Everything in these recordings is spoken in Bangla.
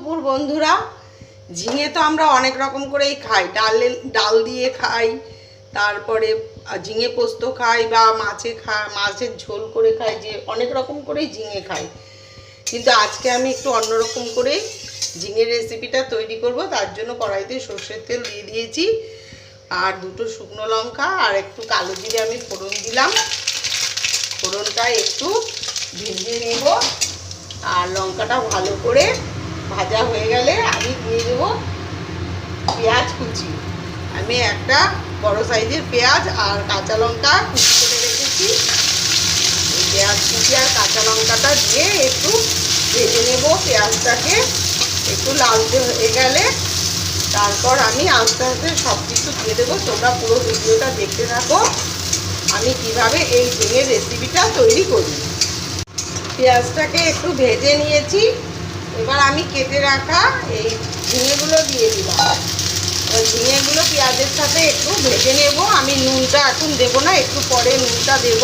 দুপুর, বন্ধুরা। ঝিঙে তো আমরা অনেক রকম করেই খাই। ডালে, ডাল দিয়ে খাই, তারপরে ঝিঙে পোস্ত খাই বা মাছে খা, মাছের ঝোল করে খাই, যে অনেক রকম করেই ঝিঙে খাই। কিন্তু আজকে আমি একটু অন্যরকম করে ঝিঙের রেসিপিটা তৈরি করব। তার জন্য কড়াইতে সর্ষের তেল দিয়ে দিয়েছি। আর দুটো শুকনো লঙ্কা আর একটু কালো জিরে আমি ফোড়ন দিলাম। ফোড়নটা একটু ভিজিয়ে নেব। আর লঙ্কাটা ভালো করে ভাজা হয়ে গেলে আমি দিয়ে দেবো পেঁয়াজ কুচি। আমি একটা বড় সাইজের পেঁয়াজ আর কাঁচা লঙ্কা কুচি করে রেখেছি। পেঁয়াজ কুচি আর কাঁচা লঙ্কাটা দিয়ে একটু ভেজে নেব পেঁয়াজটাকে। একটু লালচে হয়ে গেলে তারপর আমি আস্তে আস্তে সব কিছু দিয়ে দেবো। তোমরা পুরো ভিডিওটা দেখতে থাকো। আমি কীভাবে এই ঝিঙের রেসিপিটা তৈরি করি। পেঁয়াজটাকে একটু ভেজে নিয়েছি। এবার আমি কেটে রাখা এই ঝিঙেগুলো দিয়ে দিলাম। ঝিঙেগুলো পেঁয়াজের সাথে একটু ভেজে নেব। আমি নুনটা এখন দেবো না, একটু পরে নুনটা দেব।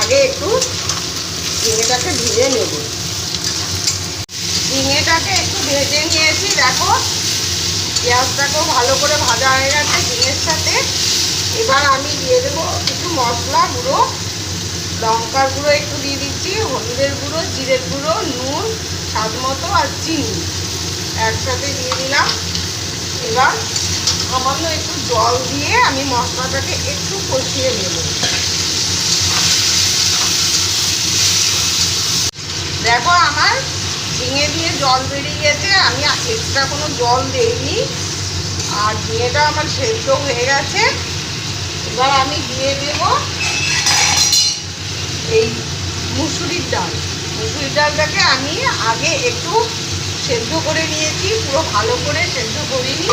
আগে একটু ঝিঙেটাকে ভিজে নেব। ঝিঙেটাকে একটু ভেজে নিয়েছি। দেখো, পেঁয়াজটাকেও ভালো করে ভাজা হয়ে গেছে ঝিঙের সাথে। এবার আমি দিয়ে দেবো কিছু মশলা গুঁড়ো, লঙ্কার গুঁড়ো একটু হলুদের গুঁড়ো, জিরের গুঁড়ো, নুন, স্বাদ মতো আর চিনি একসাথে দিয়ে দিলাম। এবার সামান্য একটু জল দিয়ে আমি মশলাটাকে একটু কষিয়ে নেব। দেখো আমার ঝিঙে দিয়ে জল বেরিয়ে গেছে, আমি এক্সট্রা কোনো জল দেইনি। আর ঝিঙেটা আমার সেদ্ধ হয়ে গেছে। এবার আমি দিয়ে দেবো এই মুসুরির ডাল। মুসুরির ডালটাকে আমি আগে একটু সেদ্ধ করে নিয়েছি, পুরো ভালো করে সেদ্ধ করিনি।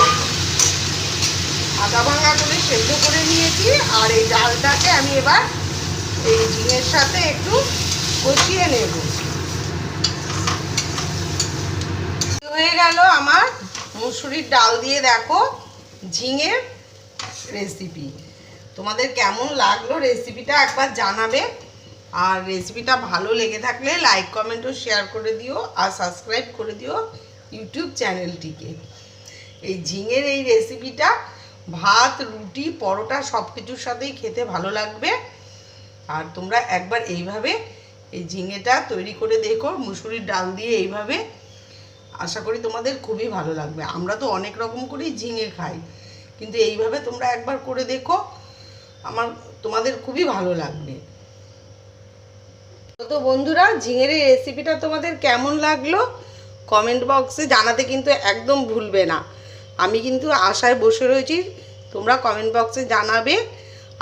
আদা ভাঙা করে সেদ্ধ করে নিয়েছি, আর এই ডালটাকে আমি এবার এই ঝিঙের সাথে একটু কষিয়ে নেব। হয়ে গেল আমার মুসুরির ডাল দিয়ে দেখো ঝিঙের রেসিপি তোমাদের কেমন লাগল রেসিপিটা একবার জানাবে। আর রেসিপিটা ভালো লেগে থাকলে লাইক কমেন্ট ও শেয়ার করে দিও আর সাবস্ক্রাইব করে দিও ইউটিউব চ্যানেলটিকে এই ঝিঙের এই রেসিপিটা ভাত, রুটি, পরোটা সব কিছুর সাথেই খেতে ভালো লাগবে। আর তোমরা একবার এইভাবে এই ঝিঙেটা তৈরি করে দেখো, মুসুরির ডাল দিয়ে এইভাবে। আশা করি তোমাদের খুবই ভালো লাগবে। আমরা তো অনেক রকম করেই ঝিঙে খাই, কিন্তু এইভাবে তোমরা একবার করে দেখো, আমার তোমাদের খুবই ভালো লাগবে। তো বন্ধুরা, ঝিঙের রেসিপিটা তোমাদের কেমন লাগল? কমেন্ট বক্সে জানাতে কিন্তু একদম ভুলবে না। আমি কিন্তু আশায় বসে রয়েছি, তোমরা কমেন্ট বক্সে জানাবে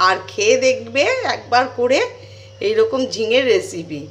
আর খেয়ে দেখবে একবার করে এইরকম ঝিঙের রেসিপি